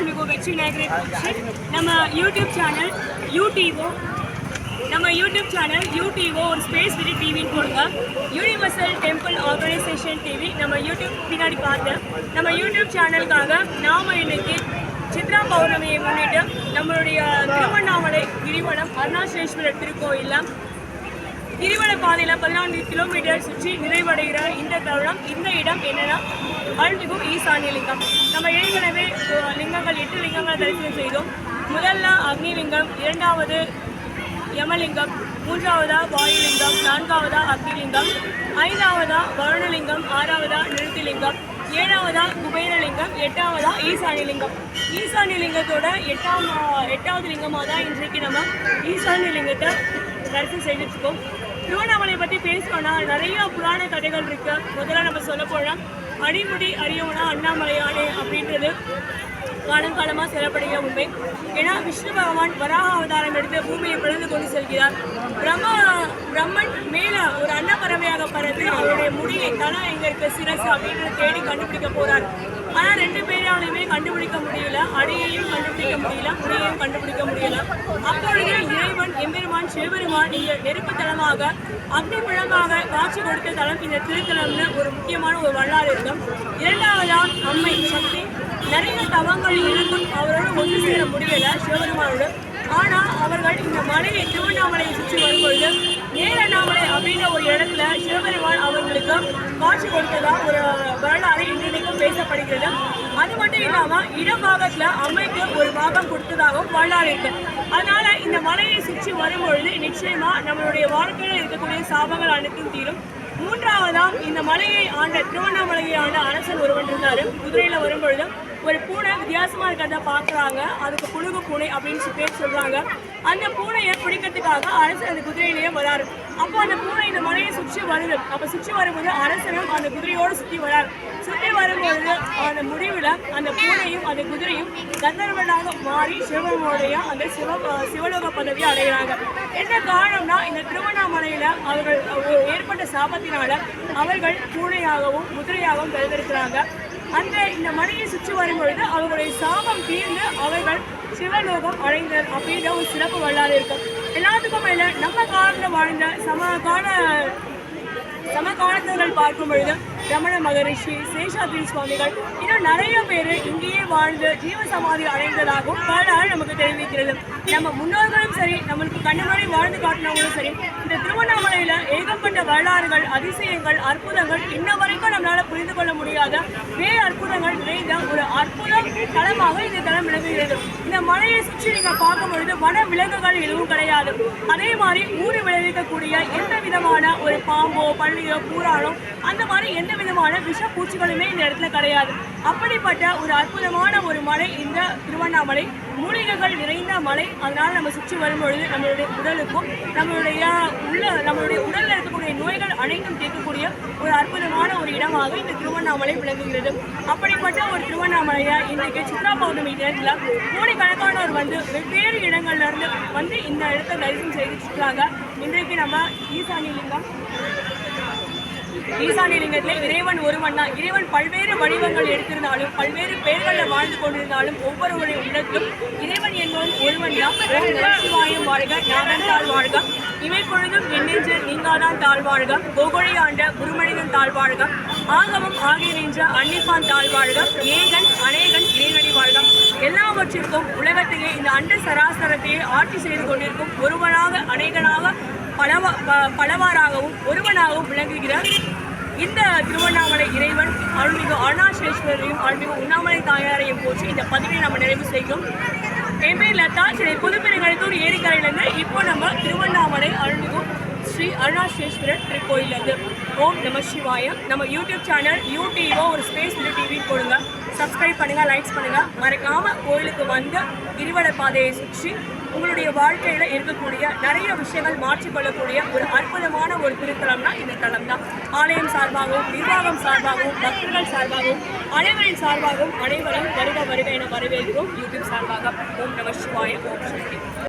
அருள்மிகு வெற்றி நாயகரை நம்ம யூடியூப் சேனல் யூடிஓ நம்ம யூடியூப் சேனல் யூடிஓ ஒரு ஸ்பேஸ் விதி டிவின்னு போடுங்க. யூனிவர்சல் டெம்பிள் ஆர்கனைசேஷன் டிவி நம்ம யூடியூப் பின்னாடி பார்த்து நம்ம யூடியூப் சேனலுக்காக நாம இன்னைக்கு சித்ரா பௌர்ணமியை முன்னிட்டு நம்மளுடைய திருவண்ணாமலை கிரிவலம் அருணாசலேஸ்வரர் திருக்கோயிலில் கிரிவல பாதையில் பதினான்கு கிலோமீட்டர் சுற்றி நிறைவடைகிற இந்த தருணம். இந்த இடம் என்னன்னா அருள்மிகு ஈசானிய லிங்கம் நம்ம ஏற்கனவே லிங்கங்கள் எட்டு லிங்கங்களை தரிசனம் செய்தோம். முதல்ல அக்னி லிங்கம் இரண்டாவது யமலிங்கம் மூன்றாவதா வாயுலிங்கம் நான்காவதா அக்னிலிங்கம் ஐந்தாவதா வருணலிங்கம் ஆறாவதா நிறுத்திலிங்கம் ஏழாவதா குபேரலிங்கம் எட்டாவதா ஈசானி லிங்கம் லிங்கத்தோட எட்டாம் எட்டாவது லிங்கமாக தான் இன்றைக்கு நம்ம ஈசானி லிங்கத்தை தரிசனம் செய்துட்டு திருவண்ணாமலை பற்றி பேசணும்னா நிறைய புராண கதைகள் இருக்கு. முதல்ல நம்ம சொல்ல போனால் அடிமுடி அறியவனா அண்ணாமலையானே அப்படின்றது காலங்காலமாக செல்லப்படுகிற உண்மை. ஏன்னா விஷ்ணு பகவான் வராக அவதாரம் எடுத்து பூமியை பிளந்து கொண்டு செல்கிறார். பிரம்ம பிரம்மன் மேலே ஒரு அன்னப்பறவையாக பறந்து அவருடைய முடியை தலை எங்க இருக்க சிரசு அப்படின்றத தேடி கண்டுபிடிக்க போறார். ஆனா ரெண்டு பேராலையுமே கண்டுபிடிக்க முடியல. அடியையும் கண்டுபிடிக்க முடியல முடியையும் கண்டுபிடிக்க முடியல. அப்பொழுது இறைவன் எம்பெருமான் சிவபெருமான் இந்த நெருப்பு தளமாக அக்னி பிழமாக காட்சி கொடுத்த தளம் இந்த திருத்தலம்னு ஒரு முக்கியமான ஒரு வரலாறு இருக்கும். இரண்டாவதா அம்மை சக்தி. நிறைய தவங்கள் இருக்கும். அவரோடு ஒன்று சேர முடியல சிவபெருமானோடு. ஆனால் அவர்கள் இந்த மலையை திருவண்ணாமலையை சுற்றி வரும்பொழுது நேரண்ணாமலை அப்படின்ற ஒரு இடத்துல சிவபெருமான் காட்சி கொடுத்ததா ஒரு வரலாறு இன்றைக்கும் பேசப்படுகிறது. அது மட்டும் இல்லாம இடபாகத்துல அம்மைக்கு ஒரு பாகம் கொடுத்ததாகவும் வரலாறு இருக்கு. அதனால இந்த மலையை சுற்றி வரும்பொழுது நிச்சயமா நம்மளுடைய வாழ்க்கையில இருக்கக்கூடிய சாபங்கள் அனைத்தும் தீரும். மூன்றாவதாம் இந்த மலையை ஆண்ட திருவண்ணாமலையை ஆண்ட அரசன் ஒருவன் இருந்தாரு. குதிரையில வரும்பொழுது ஒரு பூனை வித்தியாசமாக இருக்கிறத பார்க்குறாங்க. அதுக்கு புழுகு பூனை அப்படின்னு பேர் சொல்கிறாங்க அந்த பூனையை பிடிக்கிறதுக்காக அரசன் அந்த குதிரையிலேயே வராரு. அப்போ அந்த பூனை இந்த மலையை சுற்றி வருது. அப்போ சுற்றி வரும்போது அரசனும் அந்த குதிரையோடு சுற்றி வராரு. சுற்றி வரும்பொழுது அந்த முடிவில் அந்த பூனையும் அந்த குதிரையும் கந்தர்வனாக மாறி சிவனுடைய அந்த சிவ சிவலோக பதவியை அடைகிறாங்க. என்ன காரணம்னா இந்த திருவண்ணாமலையில் அவர்கள் ஏற்பட்ட சாபத்தினால அவர்கள் பூனையாகவும் குதிரையாகவும் பிறந்திருக்கிறாங்க. அந்த இந்த மலையை சுற்றி வரும்பொழுது அவர்களுடைய சாபம் தீர்ந்து அவர்கள் சிவலோகம் அடைந்தர் அப்படின்ற ஒரு சிறப்பு வரலாறு இருக்கும். எல்லாத்துக்கும் மேல நம்ம காலத்தில் வாழ்ந்த சமகால சமகாலத்தவர்கள் பார்க்கும் பொழுது ரமண மகரிஷி சேஷாத்ரி சுவாமிகள் இன்னும் நிறைய பேர் இங்கேயே வாழ்ந்து ஜீவ சமாதி அடைந்ததாகவும் வரலாறு நமக்கு தெரிவிக்கிறது. நம்ம முன்னோர்களும் சரி நம்மளுக்கு கண்ணுமணி வாழ்ந்து காட்டினவங்களும் சரி இந்த திருவண்ணாமலையில் ஏகப்பட்ட வரலாறுகள் அதிசயங்கள் அற்புதங்கள் இன்ன வரைக்கும் நம்மளால் புரிந்து கொள்ள முடியாத வே அற்புதங்கள் நிறைந்த ஒரு அற்புத தளமாக இந்த தளம் விளங்குகிறது. இந்த மலையை சுற்றி நீங்கள் பார்க்கும் பொழுது வன விலங்குகள் எதுவும் கிடையாது. அதே மாதிரி ஊறு விளைவிக்கக்கூடிய எந்த விதமான ஒரு பாம்போ பள்ளியோ பூரானோ அந்த மாதிரி எந்த விதமான விஷ பூச்சிகளுமே இந்த இடத்துல கிடையாது. அப்படிப்பட்ட ஒரு அற்புதமான ஒரு மலை இந்த திருவண்ணாமலை. மூலிகைகள் நிறைந்த மலை. அதனால் நம்ம சுற்றி வரும்பொழுது நம்மளுடைய உடலுக்கும் நம்மளுடைய உள்ள நம்மளுடைய உடலில் இருக்கக்கூடிய நோய்கள் அனைத்தும் தீர்க்கக்கூடிய ஒரு அற்புதமான ஒரு இடமாக இந்த திருவண்ணாமலை விளங்குகிறது. அப்படிப்பட்ட ஒரு திருவண்ணாமலையை இன்றைக்கு சித்ரா பௌர்ணமி நேரத்தில் கோடிக்கணக்கானோர் வந்து வெவ்வேறு இடங்கள்ல இருந்து வந்து இந்த இடத்தை தரிசனம் செய்துட்டு இன்றைக்கு நம்ம ஈசானி லிங்கம் ஈசான் லிங்கத்தில் இறைவன் ஒருவன் தான் இறைவன் பல்வேறு வடிவங்கள் எடுத்திருந்தாலும் பல்வேறு பெயர்களில் வாழ்ந்து கொண்டிருந்தாலும் ஒவ்வொருவருடைய உள்ளத்திலும் இறைவன் என்பவன் ஒருவன் தான் ஓம் வாழ்க ஞானம் தாழ் வாழ்க. இவை பொழுதும் எண்ணெஞ்சு நீங்காதான் தாழ்வாழ்க கோகொழி ஆண்ட குருமனிதன் தாழ்வாழ்க ஆகமம் ஆகிய நின்ற அன்னிப்பான் தாழ்வாழ்க ஏகன் அநேகன் இறைவடி வாழ்க. எல்லாவற்றிற்கும் உலகத்தையே இந்த அண்ட சராசரத்தையே ஆட்சி செய்து கொண்டிருக்கும் ஒருவனாக அநேகனாக பலவ ப- பலவாறாகவும் ஒருவனாகவும் விளங்குகிறார். இந்த திருவண்ணாமலை இறைவன் அருள்மிகு அருணாசேஸ்வரரையும் அருள்மிகு உண்ணாமலை தாயாரையும் போச்சு இந்த பதிவை நம்ம நிறைவு செய்கிறோம் என் பேர் லதா. சென்னை புதுப்பெருங்கலத்தூர் ஏரிக்கரையிலிருந்து இப்போ நம்ம திருவண்ணாமலை அருள்மிகு ஸ்ரீ அருணாசேஸ்வரர் திருக்கோயிலிருந்து ஓம் நம சிவாய. நம்ம யூடியூப் சேனல் யூடியூபோ ஒரு ஸ்பேஸ் டிவி போடுங்க. சப்ஸ்கிரைப் பண்ணுங்கள் லைக்ஸ் பண்ணுங்கள் மறக்காமல் கோயிலுக்கு வந்து கிரிவல பாதையை சுற்றி உங்களுடைய வாழ்க்கையில் இருக்கக்கூடிய நிறைய விஷயங்கள் மாற்றிக்கொள்ளக்கூடிய ஒரு அற்புதமான ஒரு திருத்தலம்னா இந்த தலம் தான். ஆலயம் சார்பாகவும் நிர்வாகம் சார்பாகவும் பக்தர்கள் சார்பாகவும் அனைவரின் சார்பாகவும் அனைவரும் வருக வருக என வரவேற்கிறோம். யூடியூப் சார்பாக ஓம் நம சிவாய ஓம் சக்தி